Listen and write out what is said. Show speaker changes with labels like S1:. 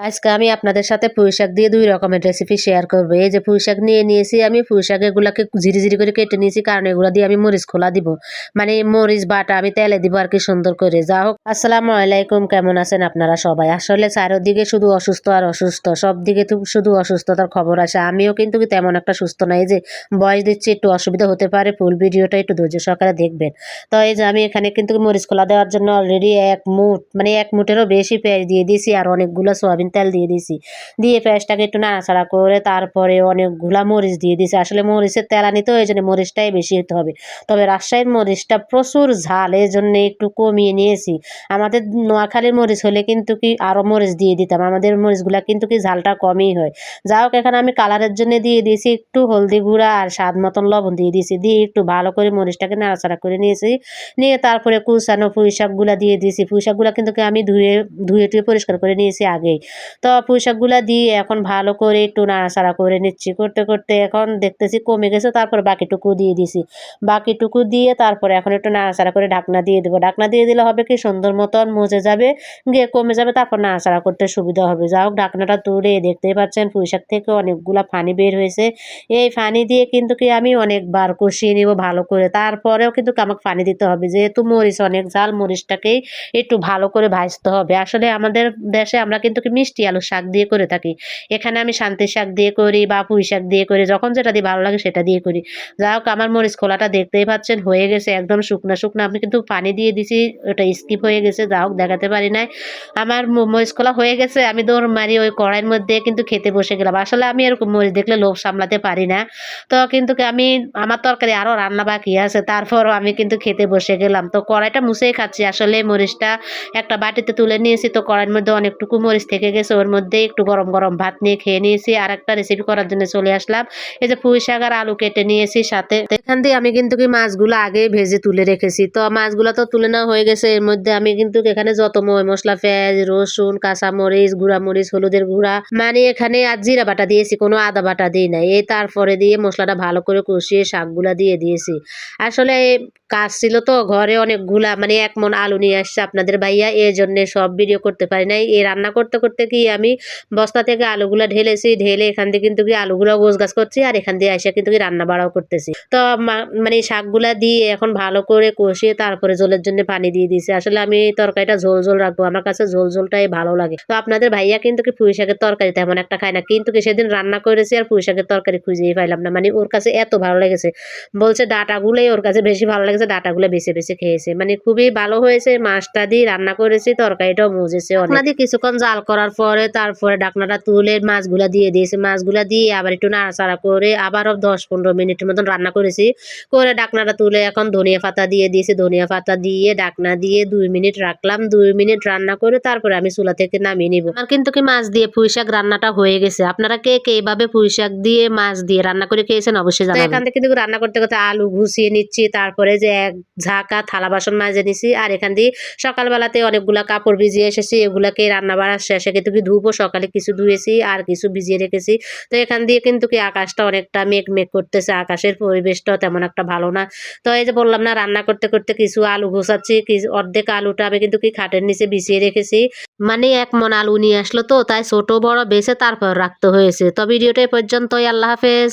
S1: আজকে আমি আপনাদের সাথে পুঁই শাক দিয়ে দুই রকমের রেসিপি শেয়ার করব। এই যে পুঁই শাক নিয়ে নিয়েছি, আমি পুঁই শাক এগুলাকে ঝিরি ঝিরি করে কেটে নিয়েছি, কারণ এগুলা দিয়ে আমি মরিচ খোলা দিব। মানে মরিচ, বাটা আমি তেলে দিব আর কি সুন্দর করে। যা হোক, আসসালামু আলাইকুম, কেমন আছেন আপনারা সবাই? আসলে চারোদিকে শুধু অসুস্থ আর অসুস্থ সব দিকে তো শুধু অসুস্থতার খবর আসে। আমিও কিন্তু তেমন একটা সুস্থ নাই যে বয়স দিচ্ছি, একটু অসুবিধা হতে পারে, ফুল ভিডিওটা একটু ধৈর্য সহকারে দেখবেন। তো এই যে আমি এখানে কিন্তু মরিচ খোলা দেওয়ার জন্য অলরেডি এক মুঠ মানে এক মুঠেরও বেশি পেঁয়াজ দিয়ে দিয়েছি, আর অনেকগুলো সোয়াবিন তেল দিয়ে দিয়েছি দিয়ে পেঁয়াজটাকে একটু নাড়াচাড়া করে তারপরে অনেকগুলা মরিচ দিয়ে দিয়েছি আসলে মরিচের তেলানি তো, এই জন্য মরিচটাই বেশি হতে হবে। তবে রাজশাহীর মরিচটা প্রচুর ঝাল, এই জন্য একটু কমিয়ে নিয়েছি। আমাদের নোয়াখালীর মরিচ হলে কিন্তু কি আরও মরিচ দিয়ে দিতাম। আমাদের মরিচগুলা কিন্তু কি ঝালটা কমই হয়। যা হোক, এখানে আমি কালারের জন্য দিয়ে দিয়েছি একটু হলদি গুঁড়া আর স্বাদ মতন লবণ দিয়ে দিয়েছি। দিয়ে একটু ভালো করে মরিচটাকে নাড়াচাড়া করে নিয়েছি। নিয়ে তারপরে কুচানো পুঁই শাকগুলা দিয়ে দিয়েছি। পুঁই শাকগুলা কিন্তু আমি ধুয়ে ধুয়ে টুয়ে পরিষ্কার করে নিয়েছি আগেই। তো পুঁই শাকগুলা দিয়ে এখন ভালো করে একটু নাড়াচাড়া করে নিচ্ছি। করতে করতে এখন দেখতেছি কমে গেছে, তারপর বাকিটুকু দিয়ে দিছি। বাকিটুকু দিয়ে তারপরে এখন একটু নাড়াচাড়া করে ঢাকনা দিয়ে দেবো। ঢাকনা দিয়ে দিলে হবে কি সুন্দর মতন মজে যাবে, গিয়ে কমে যাবে, তারপর নাড়াচাড়া করতে সুবিধা হবে। যা হোক, ঢাকনাটা তুলে দেখতেই পাচ্ছেন পুঁই শাক থেকে অনেকগুলা ফানি বের হয়েছে। এই ফানি দিয়ে কিন্তু কি আমি অনেকবার কষিয়ে নিব ভালো করে। তারপরেও কিন্তু আমাকে পানি দিতে হবে। যেহেতু মরিচ অনেক, ঝাল মরিচটাকেই একটু ভালো করে ভাজতে হবে। আসলে আমাদের দেশে আমরা কিন্তু কি মিষ্টি আলু শাক দিয়ে করে থাকি। এখানে আমি শান্তি শাক দিয়ে করি বা পুঁই শাক দিয়ে করি, যখন যেটা দিয়ে ভালো লাগে সেটা দিয়ে করি। যা হোক, আমার মরিচ খোলাটা দেখতেই পাচ্ছেন, হয়ে গেছে একদম শুকনা শুকনো। আমি কিন্তু পানি দিয়ে দিছি, ওটা স্কিপ হয়ে গেছে, যা হোক, দেখাতে পারি নাই। আমার মরিচ খোলা হয়ে গেছে, আমি দৌড় মারি ওই কড়াইয়ের মধ্যে কিন্তু খেতে বসে গেলাম। আসলে আমি এরকম মরিচ দেখলে লোভ সামলাতে পারি না। তো কিন্তু আমি, আমার তরকারি আরও রান্না বাকি আছে, তারপরও আমি কিন্তু খেতে বসে গেলাম। তো কড়াইটা মুছেই খাচ্ছি। আসলে মরিচটা একটা বাটিতে তুলে নিয়েছি, তো কড়াইয়ের মধ্যে অনেকটুকু মরিচ থেকে গেছে, ওর মধ্যে একটু গরম গরম ভাত নিয়ে খেয়ে নিয়েছি। আর একটা রেসিপি করার জন্য চলে আসলাম। এই যে পুঁই শাক আর আলু কেটে নিয়েছি সাথে। এখান দিয়ে আমি কিন্তু কি মাছগুলো আগে ভেজে তুলে রেখেছি। তো মাছগুলো তো তুলে নেওয়া হয়ে গেছে। এর মধ্যে আমি কিন্তু এখানে যত ময় মশলা, পেঁয়াজ, রসুন, কাঁচামরিচ মরিচ হলুদের গুঁড়া মানে এখানে আর জিরা বাটা দিয়েছি, কোনো আদা বাটা দিই নাই। এই তারপরে দিয়ে মশলাটা ভালো করে কষিয়ে শাকগুলা দিয়ে দিয়েছি। আসলে কাজ ছিল তো, ঘরে অনেকগুলা মানে এক মন আলু নিয়ে আসছে আপনাদের ভাইয়া এই জন্য সব ভিডিও করতে পারি নাই। এই রান্না করতে করতে কি আমি বস্তা থেকে আলুগুলা ঢেলেছি, ঢেলে এখান থেকে কিন্তু কি আলুগুলো গোছ গাছ করছি আর এখান দিয়ে এসে কিন্তু কি রান্না বাড়াও করতেছি। তো মানে শাকগুলা দিয়ে এখন ভালো করে কষিয়ে তারপরে জলের জন্য পানি দিয়ে দিয়েছি। আসলে আমি তরকারিটা ঝোল ঝোল রাখব, আমার কাছে ঝোল ঝোলটাই ভালো লাগে। তো আপনাদের ভাইয়া কিন্তু কি পুঁই শাকের তরকারি তেমন একটা খায় না, কিন্তু কি সেদিন রান্না করেছি আর পুঁই শাকের তরকারি খুঁজেই পাইলাম না। মানে ওর কাছে এত ভালো লেগেছে, বলছে ডাটাগুলোই ওর কাছে বেশি ভালো লেগেছে, ডাটাগুলো বেছে বেছে খেয়েছে। মানে খুবই ভালো হয়েছে, মাছটা দিয়ে রান্না করেছি, তরকারিটাও মজেছে অনেক। দিয়ে কিছুক্ষণ জাল করার পরে তারপরে ডাকনাটা তুলে মাছগুলা দিয়ে দিয়েছি। মাছগুলা দিয়ে আবার একটু নাড়াচাড়া করে আবারও দশ পনেরো মিনিটের মতন রান্না করেছি। করে ডাকনাটা তুলে এখন ধনিয়া পাতা দিয়ে দিয়েছি। ধনিয়া পাতা দিয়ে ডাকনা দিয়ে দুই মিনিট রাখলাম। দুই মিনিট রান্না করে তারপরে আমি চুলা থেকে নামিয়ে নিব। আর কিন্তু কি মাছ দিয়ে পুঁই শাক রান্নাটা হয়ে গেছে। আপনারা কে কে এইভাবে পুঁই শাক দিয়ে মাছ দিয়ে রান্না করে খেয়েছেন অবশ্যই জানাবেন। এখান থেকে কিন্তু রান্না করতে করতে আলু ঘুষিয়ে নিচ্ছি। তারপরে যে এক ঝাঁকা থালা বাসন মাজে নিছি। আর এখান দিয়ে সকালবেলাতে অনেকগুলা কাপড় ভিজিয়ে এসেছি। এগুলাকে রান্না বাড়ার শেষে কিন্তু কি ধূপও সকালে কিছু ধুয়েছি, আর কিছু ভিজিয়ে রেখেছি। তো এখান দিয়ে কিন্তু কি আকাশটা অনেকটা মেঘ মেঘ করতেছে, আকাশের পরিবেশটাও তেমন একটা ভালো না। তো এই যে বললাম না, রান্না করতে করতে কিছু আলু ঘোষাচ্ছি অর্ধেক আলুটা আমি কিন্তু কি খাটের নিচে বিছিয়ে রেখেছি। মানে এক মন আলু নিয়ে আসলো তো, তাই ছোট, বড়, বেছে তারপর রাখতে হয়েছে। তো ভিডিওটা পর্যন্তই, আল্লাহ হাফেজ।